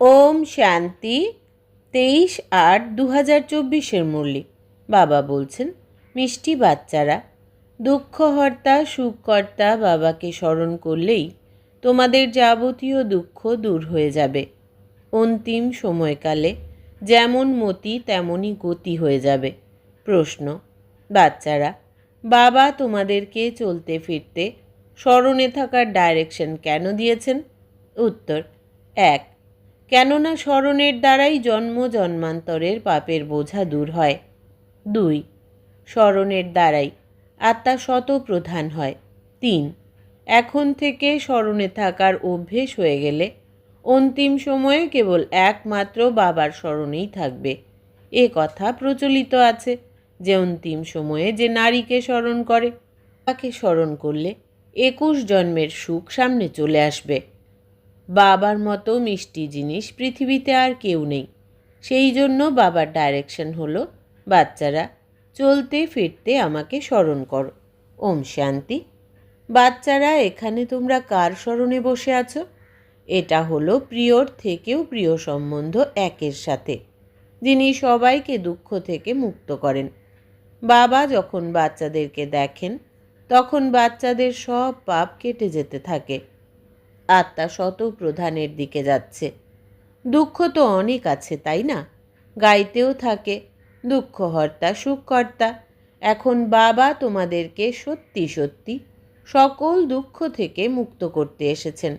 ওম শান্তি, তেইশ আট দু হাজার চব্বিশের মুরলি। বাবা বলছেন, মিষ্টি বাচ্চারা দুঃখহর্তা সুখকর্তা বাবাকে স্মরণ করলেই তোমাদের যাবতীয় দুঃখ দূর হয়ে যাবে। অন্তিম সময়কালে যেমন মতি, তেমনই গতি হয়ে যাবে। প্রশ্ন, বাচ্চারা, বাবা তোমাদেরকে চলতে ফিরতে স্মরণে থাকার ডাইরেকশন কেন দিয়েছেন? উত্তর, এক কেননা স্মরণের দ্বারাই জন্ম জন্মান্তরের পাপের বোঝা দূর হয়। দুই, স্মরণের দ্বারাই আত্মা শত প্রধান হয়। তিন, এখন থেকে স্মরণে থাকার অভ্যেস হয়ে গেলে অন্তিম সময়ে কেবল একমাত্র বাবার স্মরণেই থাকবে। এ কথা প্রচলিত আছে যে অন্তিম সময়ে যে নারীকে স্মরণ করে, তাকে স্মরণ করলে একুশ জন্মের সুখ সামনে চলে আসবে। বাবার মতো মিষ্টি জিনিস পৃথিবীতে আর কেউ নেই। সেই জন্য বাবার ডাইরেকশন হলো, বাচ্চারা, চলতে ফিরতে আমাকে স্মরণ করো। ওম শান্তি। বাচ্চারা, এখানে তোমরা কার স্মরণে বসে আছো? এটা হলো প্রিয়র থেকেও প্রিয় সম্বন্ধ একের সাথে, যিনি সবাইকে দুঃখ থেকে মুক্ত করেন। বাবা যখন বাচ্চাদেরকে দেখেন, তখন বাচ্চাদের সব পাপ কেটে যেতে থাকে। আত্মা শত প্রধানের দিকে যাচ্ছে। দুঃখ তো অনেক আছে, তাই না? গাইতেও থাকে দুঃখহর্তা সুখকর্তা। এখন বাবা তোমাদেরকে সত্যি সত্যি সকল দুঃখ থেকে মুক্ত করতে এসেছেন।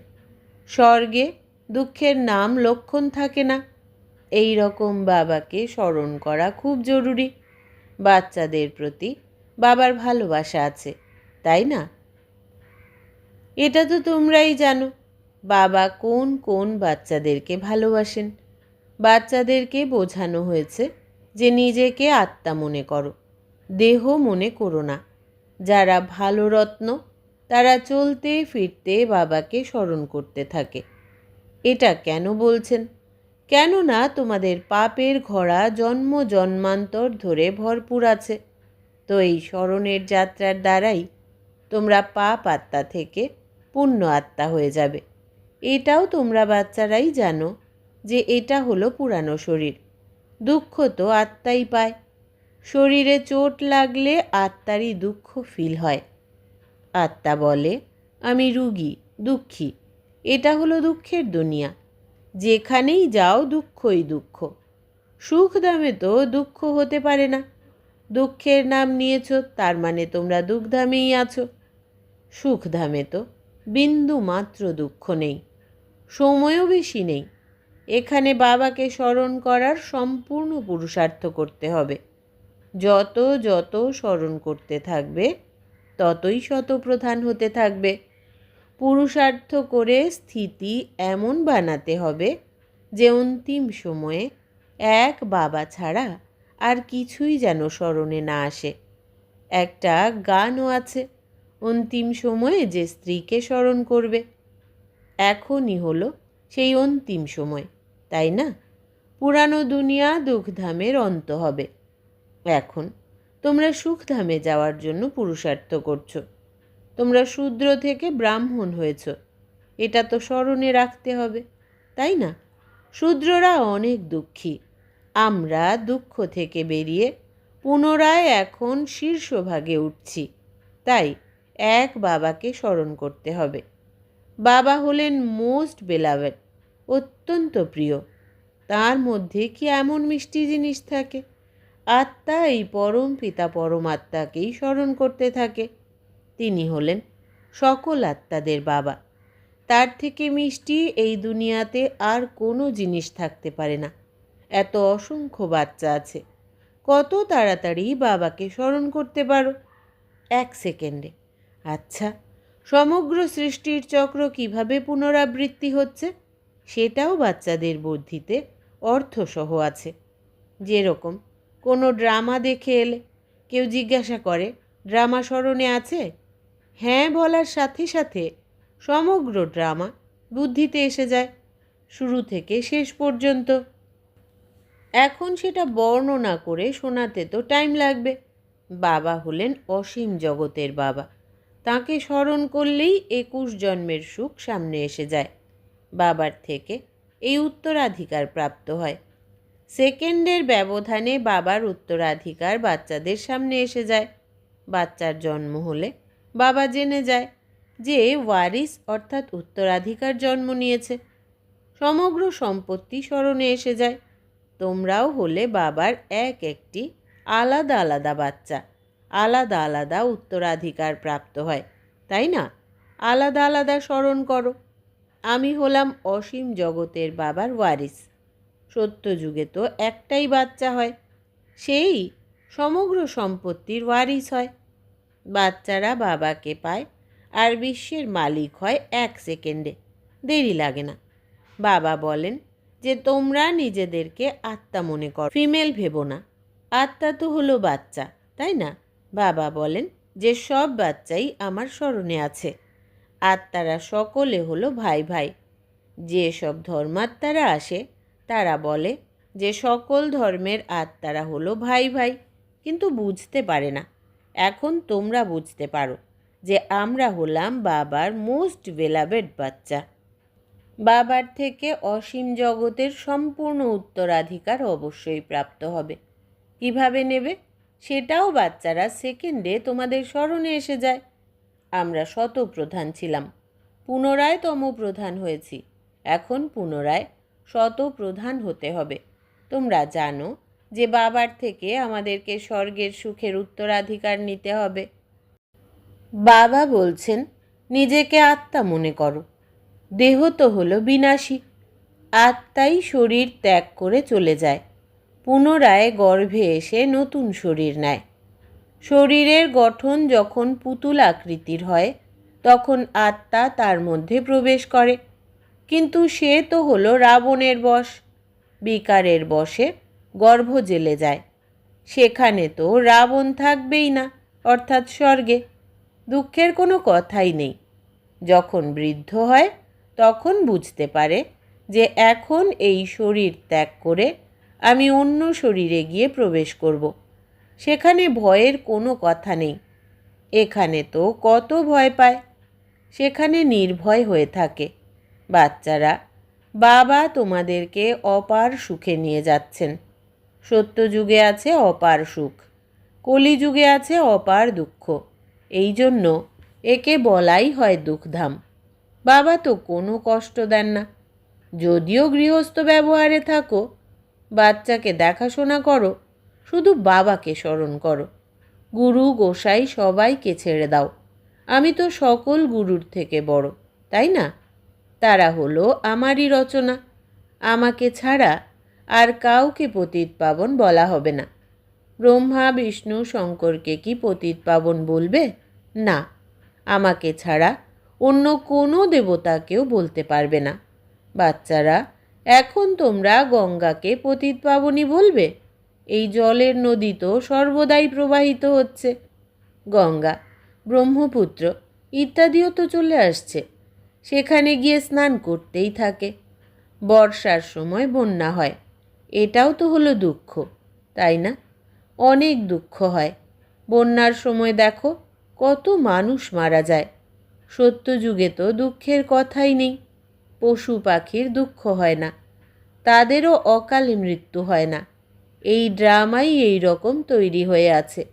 স্বর্গে দুঃখের নাম লক্ষণ থাকে না। এই রকম বাবাকে স্মরণ করা খুব জরুরি। বাচ্চাদের প্রতি বাবার ভালোবাসা আছে, তাই না? এটা তো তোমরাই জানো। বাবা কোন কোন বাচ্চাদেরকে ভালোবাসেন? বাচ্চাদেরকে বোঝানো হয়েছে যে নিজেকে আত্মা মনে করো, দেহ মনে করো না। যারা ভালো রত্ন, তারা চলতে ফিরতে বাবাকে স্মরণ করতে থাকে। এটা কেন বলছেন? কেননা তোমাদের পাপের ঘোড়া জন্ম জন্মান্তর ধরে ভরপুর আছে। তো এই স্মরণের যাত্রার দ্বারাই তোমরা পাপ আত্মা থেকে পুণ্য আত্মা হয়ে যাবে। এটাও তোমরা বাচ্চারাই জানো যে এটা হলো পুরানো শরীর। দুঃখ তো আত্মাই পায়। শরীরে চোট লাগলে আত্মারই দুঃখ ফিল হয়। আত্মা বলে, আমি রুগী, দুঃখী। এটা হলো দুঃখের দুনিয়া। যেখানেই যাও দুঃখই দুঃখ। সুখ দামে তো দুঃখ হতে পারে না। দুঃখের নাম নিয়েছ, তার মানে তোমরা দুঃখধামেই আছো। সুখ সুখধামে তো বিন্দু মাত্র দুঃখ নেই, সময়ও বেশি নেই। এখানে বাবাকে স্মরণ করার সম্পূর্ণ পুরুষার্থ করতে হবে। যত যত স্মরণ করতে থাকবে, ততই শতপ্রধান হতে থাকবে। পুরুষার্থ করে স্থিতি এমন বানাতে হবে যে অন্তিম সময়ে এক বাবা ছাড়া আর কিছুই যেন স্মরণে না আসে। একটা গানও আছে। অন্তিম সময়ে যে স্ত্রীকে স্মরণ করবে, এখনই হলো সেই অন্তিম সময়, তাই না? পুরানো দুনিয়া দুঃখধামের অন্ত হবে। এখন তোমরা সুখধামে যাওয়ার জন্য পুরুষার্থ করছ। তোমরা শূদ্র থেকে ব্রাহ্মণ হয়েছ, এটা তো স্মরণে রাখতে হবে, তাই না? শূদ্ররা অনেক দুঃখী, আমরা দুঃখ থেকে বেরিয়ে পুনরায় এখন শীর্ষভাগে উঠছি, তাই এক বাবাকে স্মরণ করতে হবে। বাবা হলেন মোস্ট বেলাভেড, অত্যন্ত প্রিয়। তার মধ্যে কি এমন মিষ্টি জিনিস থাকে? আত্মা এই পরম পিতা পরমাত্মাকেই স্মরণ করতে থাকে। তিনি হলেন সকল আত্মাদের বাবা। তার থেকে মিষ্টি এই দুনিয়াতে আর কোনো জিনিস থাকতে পারে না। এত অসংখ্য বাচ্চা আছে। কত তাড়াতাড়ি বাবাকে স্মরণ করতে পারো? এক সেকেন্ডে। আচ্ছা সমগ্র সৃষ্টির চক্র কীভাবে পুনরাবৃত্তি হচ্ছে? সেটাও বাচ্চাদের বুদ্ধিতে অর্থসহ আছে। যেরকম, কোনো ড্রামা দেখে এলে কেউ জিজ্ঞাসা করে, ড্রামা স্মরণে আছে? হ্যাঁ বলার সাথে সাথে সমগ্র ড্রামা বুদ্ধিতে এসে যায়, শুরু থেকে শেষ পর্যন্ত। এখন সেটা বর্ণনা করে শোনাতে তো টাইম লাগবে। বাবা হলেন অসীম জগতের বাবা। তাকে স্মরণ করলেই একুশ জন্মের সুখ সামনে এসে যায়। বাবার থেকে এই উত্তরাধিকার প্রাপ্ত হয়। সেকেন্ডের ব্যবধানে বাবার উত্তরাধিকার বাচ্চাদের সামনে এসে যায়। বাচ্চার জন্ম হলে বাবা জেনে যায় যে ওয়ারিস অর্থাৎ উত্তরাধিকার জন্ম নিয়েছে। সমগ্র সম্পত্তি স্মরণে এসে যায়। তোমরাও হলে বাবার এক একটি আলাদা আলাদা বাচ্চা। আলাদা আলাদা উত্তরাধিকার প্রাপ্ত হয়, তাই না? আলাদা আলাদা স্মরণ করো। আমি হলাম অসীম জগতের বাবার ওয়ারিস। সত্য যুগে তো একটাই বাচ্চা হয়, সেই সমগ্র সম্পত্তির ওয়ারিস হয়। বাচ্চারা বাবাকে পায় আর বিশ্বের মালিক হয় এক সেকেন্ডে, দেরি লাগে না। বাবা বলেন যে, তোমরা নিজেদেরকে আত্মা মনে কর, ফিমেল ভেবো না। আত্মা তো হলো বাচ্চা, তাই না? বাবা বলেন যে সব বাচ্চাই আমার স্মরণে আছে। আত্মারা সকলে হলো ভাই ভাই। যে সব ধর্মাত্মারা আসে, তারা বলে যে সকল ধর্মের আত্মারা হলো ভাই ভাই, কিন্তু বুঝতে পারে না। এখন তোমরা বুঝতে পারো যে আমরা হলাম বাবার মোস্ট বেলাভেড বাচ্চা। বাবার থেকে অসীম জগতের সম্পূর্ণ উত্তরাধিকার অবশ্যই প্রাপ্ত হবে। কীভাবে নেবে? সেটাও বাচ্চারা সেকেন্ডে তোমাদের স্মরণে এসে যায়। আমরা শতপ্রধান ছিলাম, পুনরায় তম প্রধান হয়েছি। এখন পুনরায় শতপ্রধান হতে হবে। তোমরা জানো যে বাবার থেকে আমাদেরকে স্বর্গের সুখের উত্তরাধিকার নিতে হবে। বাবা বলছেন, নিজেকে আত্মা মনে করো। দেহ তো হলো বিনাশী। আত্মাই শরীর ত্যাগ করে চলে যায়। পুনরায় গর্ভে এসে নতুন শরীর নেয়। শরীরের গঠন যখন পুতুল আকৃতির হয়, তখন আত্মা তার মধ্যে প্রবেশ করে। কিন্তু সে তো হলো রাবণের বশ, বিকারের বশে গর্ভ জেলে যায়। সেখানে তো রাবণ থাকবেই না, অর্থাৎ স্বর্গে। দুঃখের কোনো কথাই নেই। যখন বৃদ্ধ হয়, তখন বুঝতে পারে যে এখন এই শরীর ত্যাগ করে আমি অন্য শরীরে গিয়ে প্রবেশ করব। সেখানে ভয়ের কোনো কথা নেই। এখানে তো কত ভয় পায়। সেখানে নির্ভয় হয়ে থাকে। বাচ্চারা, বাবা তোমাদেরকে অপার সুখে নিয়ে যাচ্ছেন। সত্যযুগে আছে অপার সুখ। কলিযুগে আছে অপার দুঃখ। এই জন্য একে বলাই হয় দুঃখধাম। বাবা তো কোনো কষ্ট দেন না। যদিও গৃহস্থ ব্যবহারে থাকো বাচ্চাকে দেখাশোনা করো, শুধু বাবাকে স্মরণ করো। গুরু, গোসাই সবাইকে ছেড়ে দাও। আমি তো সকল গুরুর থেকে বড়, তাই না? তারা হলো আমারই রচনা। আমাকে ছাড়া আর কাউকে পতিত পাবন বলা হবে না। ব্রহ্মা, বিষ্ণু, শঙ্করকে কি পতিত পাবন বলবে? না। আমাকে ছাড়া অন্য কোনো দেবতাকেও বলতে পারবে না। বাচ্চারা এখন তোমরা গঙ্গাকে পতিত পাবনী বলবে? এই জলের নদী তো সর্বদাই প্রবাহিত হচ্ছে। গঙ্গা, ব্রহ্মপুত্র ইত্যাদিও তো চলে আসছে। সেখানে গিয়ে স্নান করতেই থাকে। বর্ষার সময় বন্যা হয়। এটাও তো হলো দুঃখ, তাই না? অনেক দুঃখ হয়। বন্যার সময় দেখো, কত মানুষ মারা যায়। সত্যযুগে তো দুঃখের কথাই নেই। পশু পাখির দুঃখ হয় না। তাদেরও অকালে মৃত্যু হয় না। এই ড্রামাই এই রকম তৈরি হয়ে আছে।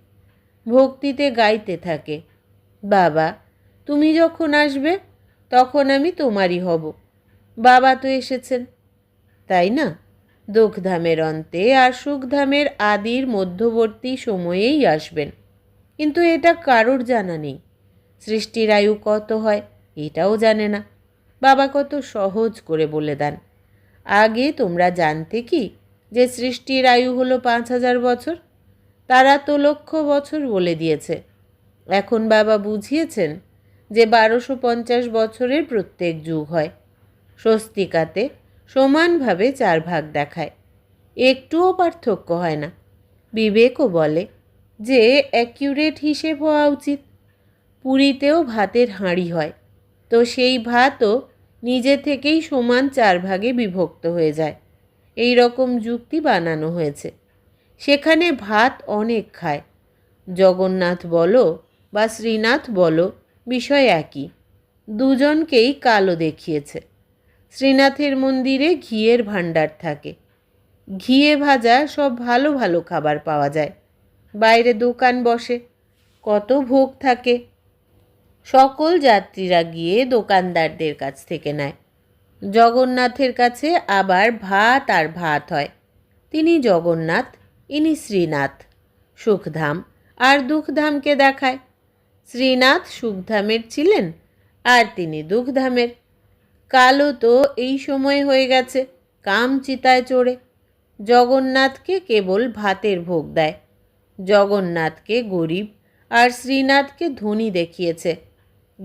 ভক্তিতে গাইতে থাকে। বাবা, তুমি যখন আসবে, তখন আমি তোমারই হব। বাবা তো এসেছেন। তাই না? দুঃখধামের অন্তে আর সুখধামের আদির মধ্যবর্তী সময়েই আসবেন। কিন্তু এটা কারোর জানা নেই। সৃষ্টির আয়ু কত হয়, এটাও জানে না। বাবা কত সহজ করে বলে দেন। আগে তোমরা জানতে কি যে সৃষ্টির আয়ু হলো পাঁচ হাজার বছর? তারা তো লক্ষ বছর বলে দিয়েছে। এখন বাবা বুঝিয়েছেন যে বারোশো পঞ্চাশ বছরের প্রত্যেক যুগ হয়। স্বস্তিকাতে সমানভাবে চার ভাগ দেখায়। একটুও পার্থক্য হয় না। বিবেকও বলে যে অ্যাকিউরেট হিসেব হওয়া উচিত। পুরীতেও ভাতের হাঁড়ি হয়। তো সেই ভাতও নিজে থেকেই সমান চার ভাগে বিভক্ত হয়ে যায়। এই রকম যুক্তি বানানো হয়েছে। সেখানে ভাত অনেক খায়। জগন্নাথ বলো বা শ্রীনাথ বলো, বিষয় একই। দুজনকেই কালো দেখিয়েছে। শ্রীনাথের মন্দিরে ঘিয়ের ভাণ্ডার থাকে। ঘিয়ে ভাজা সব ভালো ভালো খাবার পাওয়া যায়। বাইরে দোকান বসে। কত ভোগ থাকে। সকল যাত্রীরা গিয়ে দোকানদারদের কাছ থেকে নেয়। জগন্নাথের কাছে আবার ভাত আর ভাত হয়। তিনি জগন্নাথ, ইনি শ্রীনাথ। সুখধাম আর দুঃখধামকে দেখায়। শ্রীনাথ সুখধামের ছিলেন আর তিনি দুঃখধামের। কালো তো এই সময় হয়ে গেছে কাম চিতায় চড়ে। জগন্নাথকে কেবল ভাতের ভোগ দেয়। জগন্নাথকে গরিব আর শ্রীনাথকে ধনী দেখিয়েছে।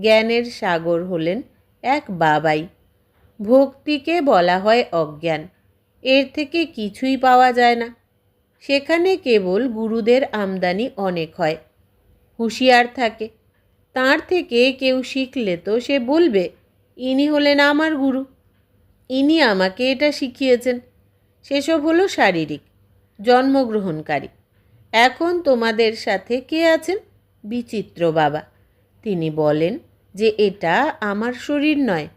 জ্ঞানের সাগর হলেন এক বাবাই। ভক্তিকে বলা হয় অজ্ঞান। এর থেকে কিছুই পাওয়া যায় না। সেখানে কেবল গুরুদের আমদানি অনেক হয়। হুঁশিয়ার থাকে, তার থেকে কেউ শিখলে তো সে বলবে, ইনি হলেন আমার গুরু, ইনি আমাকে এটা শিখিয়েছেন। সেসব হলো শারীরিক, জন্মগ্রহণকারী। এখন তোমাদের সাথে কে আছেন? বিচিত্র বাবা। তিনি বলেন যে এটা আমার শরীর নয়,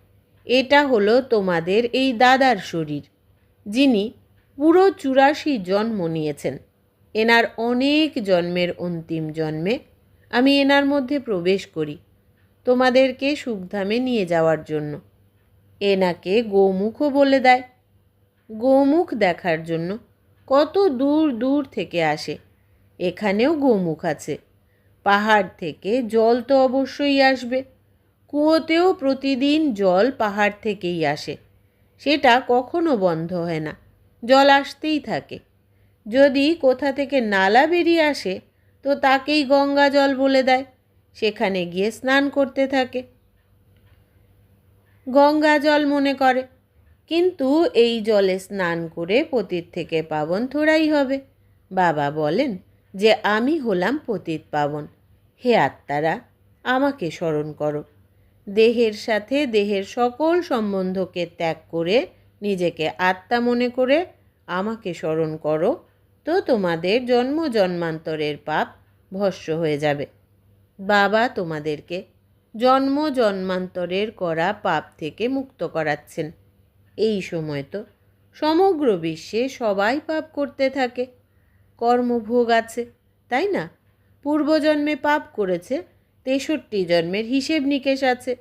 এটা হলো তোমাদের এই দাদার শরীর, যিনি পুরো চুরাশি জন্ম নিয়েছেন। এনার অনেক জন্মের অন্তিম জন্মে আমি এনার মধ্যে প্রবেশ করি, তোমাদেরকে সুখধামে নিয়ে যাওয়ার জন্য। এনাকে গোমুখও বলে দেয়। গোমুখ দেখার জন্য কত দূর দূর থেকে আসে, এখানেও গোমুখ আছে। পাহাড় থেকে জল তো অবশ্যই আসবে। কুয়োতেও প্রতিদিন জল পাহাড় থেকেই আসে। সেটা কখনো বন্ধ হয় না, জল আসতেই থাকে। যদি কোথা থেকে নালা বেরিয়ে আসে, তো তাকেই গঙ্গা জল বলে দেয়। সেখানে গিয়ে স্নান করতে থাকে। গঙ্গা জল মনে করে, কিন্তু এই জলে স্নান করে পতিত থেকে পাবন থোড়াই হবে। বাবা বলেন যে আমি হলাম পতিত পাবন। হে আত্মারা, আমাকে স্মরণ করো। দেহের সাথে দেহের সকল সম্বন্ধকে ত্যাগ করে, নিজেকে আত্মা মনে করে আমাকে স্মরণ করো, তো তোমাদের জন্ম জন্মান্তরের পাপ ভস্য হয়ে যাবে। বাবা তোমাদেরকে জন্ম জন্মান্তরের করা পাপ থেকে মুক্ত করাচ্ছেন। এই সময় তো সমগ্র বিশ্বে সবাই পাপ করতে থাকে। কর্মভোগ আছে, তাই না? পূর্বজন্মে পাপ করেছে, তেষট্টি জন্মের হিসেব নিকেশ আছে।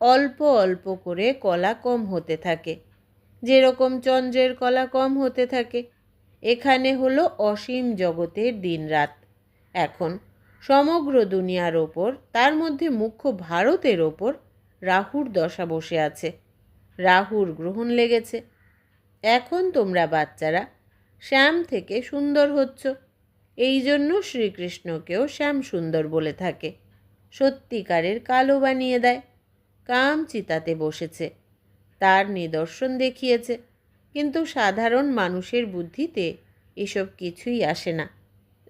অল্প অল্প করে কলা কম হতে থাকে। যেরকম চন্দ্রের কলা কম হতে থাকে। এখানে হলো অসীম জগতের দিনরাত এখন সমগ্র দুনিয়ার ওপর, তার মধ্যে মুখ্য ভারতের ওপর রাহুর দশা বসে আছে। রাহুর গ্রহণ লেগেছে। এখন তোমরা বাচ্চারা শ্যাম থেকে সুন্দর হচ্ছ। এই জন্য শ্রীকৃষ্ণকেও শ্যাম সুন্দর বলে থাকে। সত্যিকারের কালো বানিয়ে দেয়। কাম চিতাতে বসেছে। তার নিদর্শন দেখিয়েছে। কিন্তু সাধারণ মানুষের বুদ্ধিতে এসব কিছুই আসে না।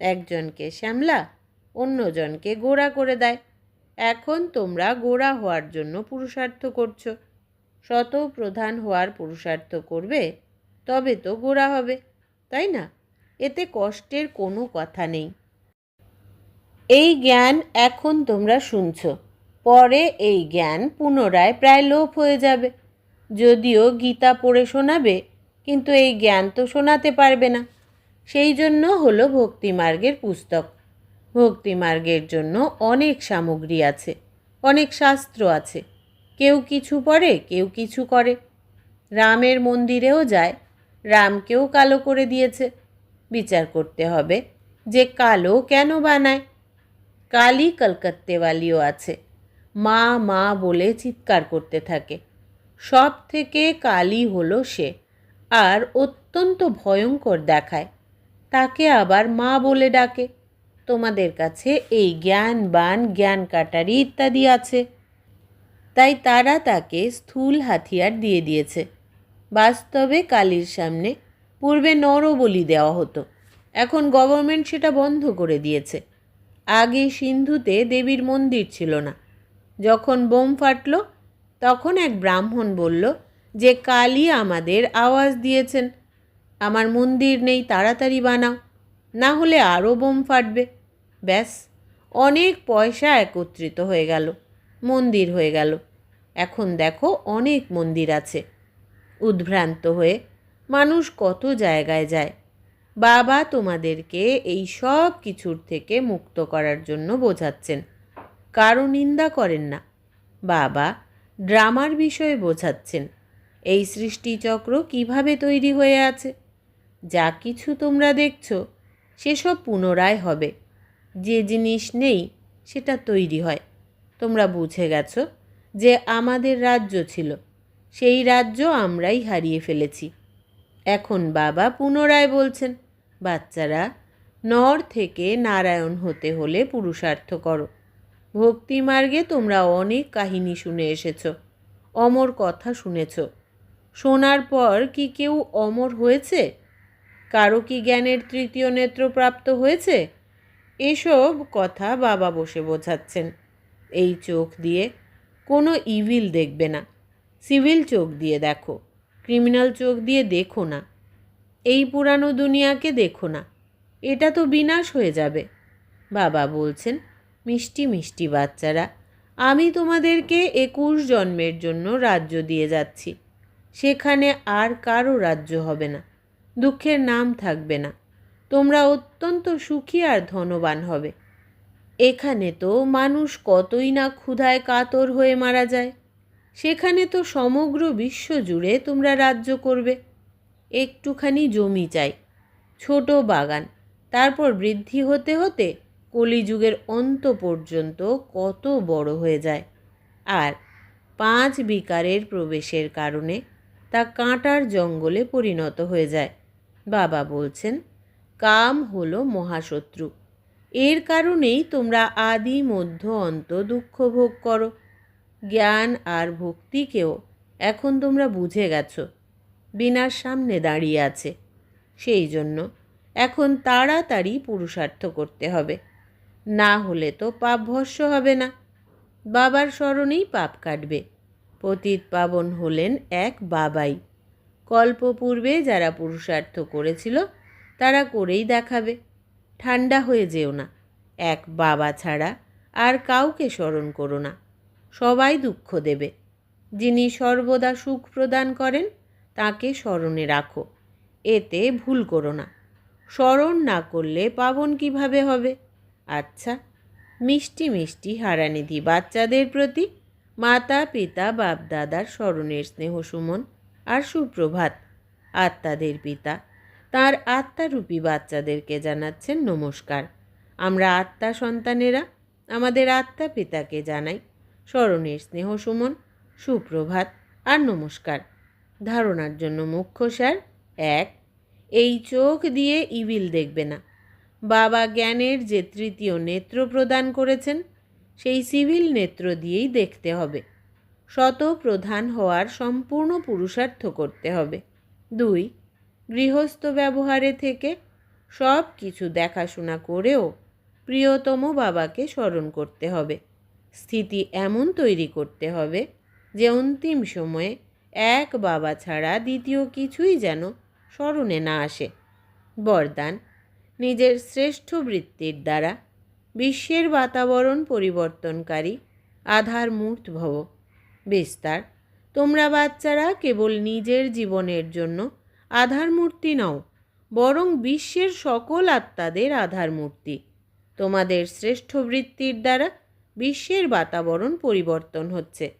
একজনকে শ্যামলা, অন্যজনকে গোড়া করে দেয়। এখন তোমরা গোড়া হওয়ার জন্য পুরুষার্থ করছ। শত প্রধান হওয়ার পুরুষার্থ করবে, তবে তো গোড়া হবে। তাই না? এতে কষ্টের কোনো কথা নেই। এই জ্ঞান এখন তোমরা শুনছ। পরে এই জ্ঞান পুনরায় প্রায় লোপ হয়ে যাবে। যদিও গীতা পড়ে শোনাবে, কিন্তু এই জ্ঞান তো শোনাতে পারবে না। সেই জন্য হলো ভক্তিমার্গের পুস্তক। ভক্তিমার্গের জন্য অনেক সামগ্রী আছে, অনেক শাস্ত্র আছে। কেউ কিছু পড়ে, কেউ কিছু করে। রামের মন্দিরেও যায় রামকেও কালো করে দিয়েছে। বিচার করতে হবে যে কালো কেন বানায়। কালি কলকাত্তেওয়ালিও আছে। মা মা বলে চিৎকার করতে থাকে। সব থেকে কালি হলো সে, আর অত্যন্ত ভয়ঙ্কর দেখায়। তাকে আবার মা বলে ডাকে। তোমাদের কাছে এই জ্ঞান, বান, জ্ঞান কাটারি ইত্যাদি আছে। তাই তারা তাকে স্থূল হাতিয়ার দিয়ে দিয়েছে। বাস্তবে কালীর সামনে। পূর্বে নরবলি দেওয়া হতো। এখন গভর্নমেন্ট সেটা বন্ধ করে দিয়েছে। আগে সিন্ধুতে দেবীর মন্দির ছিল না। যখন বোম ফাটল, তখন এক ব্রাহ্মণ বলল, যে কালী আমাদের আওয়াজ দিয়েছেন। আমার মন্দির নেই, তাড়াতাড়ি বানাও। না হলে আরও বোম ফাটবে। ব্যাস, অনেক পয়সা একত্রিত হয়ে গেল। মন্দির হয়ে গেল। এখন দেখো অনেক মন্দির আছে। উদ্ভ্রান্ত হয়ে, মানুষ কত জায়গায় যায়? বাবা তোমাদেরকে এই সব কিছুর থেকে মুক্ত করার জন্য বোঝাচ্ছেন। কারও নিন্দা করেন না। বাবা ড্রামার বিষয়ে বোঝাচ্ছেন, এই সৃষ্টিচক্র কীভাবে তৈরি হয়ে আছে? যা কিছু তোমরা দেখছ, সেসব পুনরায় হবে। যে জিনিস নেই, সেটা তৈরি হয়। তোমরা বুঝে গেছো যে আমাদের রাজ্য ছিল। সেই রাজ্য আমরাই হারিয়ে ফেলেছি। এখন বাবা পুনরায় বলছেন, বাচ্চারা, নর থেকে নারায়ণ হতে হলে পুরুষার্থ করো। ভক্তিমার্গে তোমরা অনেক কাহিনী শুনে এসেছ, অমর কথা শুনেছ। শোনার পর কি কেউ অমর হয়েছে? কারও কি জ্ঞানের তৃতীয় নেত্র প্রাপ্ত হয়েছে? এসব কথা বাবা বসে বোঝাচ্ছেন। এই চোখ দিয়ে কোনো ইভিল দেখবে না। সিভিল চোখ দিয়ে দেখো, ক্রিমিনাল চোখ দিয়ে দেখো না, এই পুরানো দুনিয়াকে দেখো না, এটা তো বিনাশ হয়ে যাবে। বাবা বলছেন, মিষ্টি মিষ্টি বাচ্চারা, আমি তোমাদেরকে একুশ জন্মের জন্য রাজ্য দিয়ে যাচ্ছি, সেখানে আর কারও রাজ্য হবে না, দুঃখের নাম থাকবে না, তোমরা অত্যন্ত সুখী আর ধনবান হবে। এখানে তো মানুষ কতই না ক্ষুধায় কাতর হয়ে মারা যায়। সেখানে তো সমগ্র বিশ্ব জুড়ে তোমরা রাজ্য করবে। একটুখানি জমি চাই, ছোট বাগান, তারপর বৃদ্ধি হতে হতে কলিযুগের অন্ত পর্যন্ত কত বড় হয়ে যায়। আর পাঁচ বিকারের প্রবেশের কারণে তা কাঁটার জঙ্গলে পরিণত হয়ে যায়। বাবা বলছেন, কাম হলো মহাশত্রু। এর কারণেই তোমরা আদি মধ্য অন্ত দুঃখ ভোগ করো। জ্ঞান আর ভক্তিকেও এখন তোমরা বুঝে গেছো। বিনার সামনে দাঁড়িয়ে আছে। সেই জন্য এখন তাড়াতাড়ি পুরুষার্থ করতে হবে। না হলে তো পাপ ভস্য হবে না। বাবার স্মরণেই পাপ কাটবে। পতিত পাবন হলেন এক বাবাই। কল্প পূর্বে যারা পুরুষার্থ করেছিল, তারা করেই দেখাবে। ঠান্ডা হয়ে যেও না। এক বাবা ছাড়া আর কাউকে স্মরণ করো না। সবাই দুঃখ দেবে। যিনি সর্বদা সুখ প্রদান করেন, তাকে স্মরণে রাখো। এতে ভুল করো না। স্মরণ না করলে পাবন কীভাবে হবে? আচ্ছা মিষ্টি মিষ্টি হারানিধি বাচ্চাদের প্রতি। মাতা, পিতা, বাপ, দাদার স্মরণের স্নেহ সুমন আর সুপ্রভাত। আত্মাদের পিতা, তার আত্মারূপী বাচ্চাদেরকে জানাচ্ছেন নমস্কার। আমরা আত্মা সন্তানেরা, আমাদের আত্মা পিতাকে জানাই। স্মরণের স্নেহ সুমন, সুপ্রভাত আর নমস্কার। ধারণার জন্য মুখ্য সার এক, এই চোখ দিয়ে ইবিল দেখবে না। বাবা জ্ঞানের যে তৃতীয় নেত্র প্রদান করেছেন, সেই সিভিল নেত্র দিয়েই দেখতে হবে। শত প্রধান হওয়ার সম্পূর্ণ পুরুষার্থ করতে হবে। দুই, গৃহস্থ ব্যবহারে থেকে সব কিছু দেখাশোনা করেও প্রিয়তম বাবাকে স্মরণ করতে হবে। স্থিতি এমন তৈরি করতে হবে যে অন্তিম সময়ে এক বাবা ছাড়া দ্বিতীয় কিছুই যেন স্মরণে না আসে। বরদান, নিজের শ্রেষ্ঠ বৃত্তির দ্বারা বিশ্বের বাতাবরণ পরিবর্তনকারী আধার মূর্ত ভব। বিস্তার, তোমরা বাচ্চারা কেবল নিজের জীবনের জন্য আধার মূর্তি নও, বরং বিশ্বের সকল আত্মাদের আধার মূর্তি। তোমাদের শ্রেষ্ঠ বৃত্তির দ্বারা বিশ্বের বাতাবরণ পরিবর্তন হচ্ছে।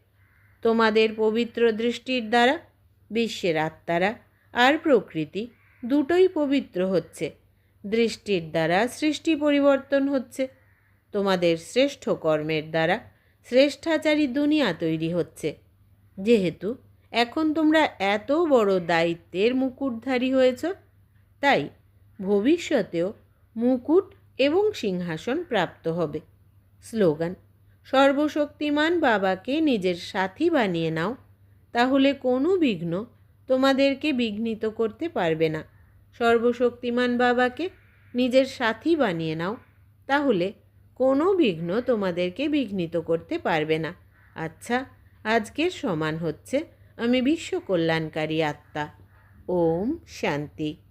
তোমাদের পবিত্র দৃষ্টির দ্বারা, বিশ্বের আত্মারা আর প্রকৃতি দুটোই পবিত্র হচ্ছে। দৃষ্টির দ্বারা সৃষ্টি পরিবর্তন হচ্ছে। তোমাদের শ্রেষ্ঠ কর্মের দ্বারা শ্রেষ্ঠাচারী দুনিয়া তৈরি হচ্ছে। যেহেতু এখন তোমরা এত বড় দায়িত্বের মুকুটধারী হয়েছ, তাই ভবিষ্যতেও মুকুট এবং সিংহাসন প্রাপ্ত হবে। স্লোগান সর্বশক্তিমান বাবাকে নিজের সাথী বানিয়ে নাও, তাহলে কোনো বিঘ্ন তোমাদেরকে বিঘ্নিত করতে পারবে না। সর্বশক্তিমান বাবাকে নিজের সাথী বানিয়ে নাও, তাহলে কোনো বিঘ্ন তোমাদেরকে বিঘ্নিত করতে পারবে না। আচ্ছা আজকের সমান হচ্ছে আমি বিশ্ব কল্যাণকারী আত্মা। ওম শান্তি।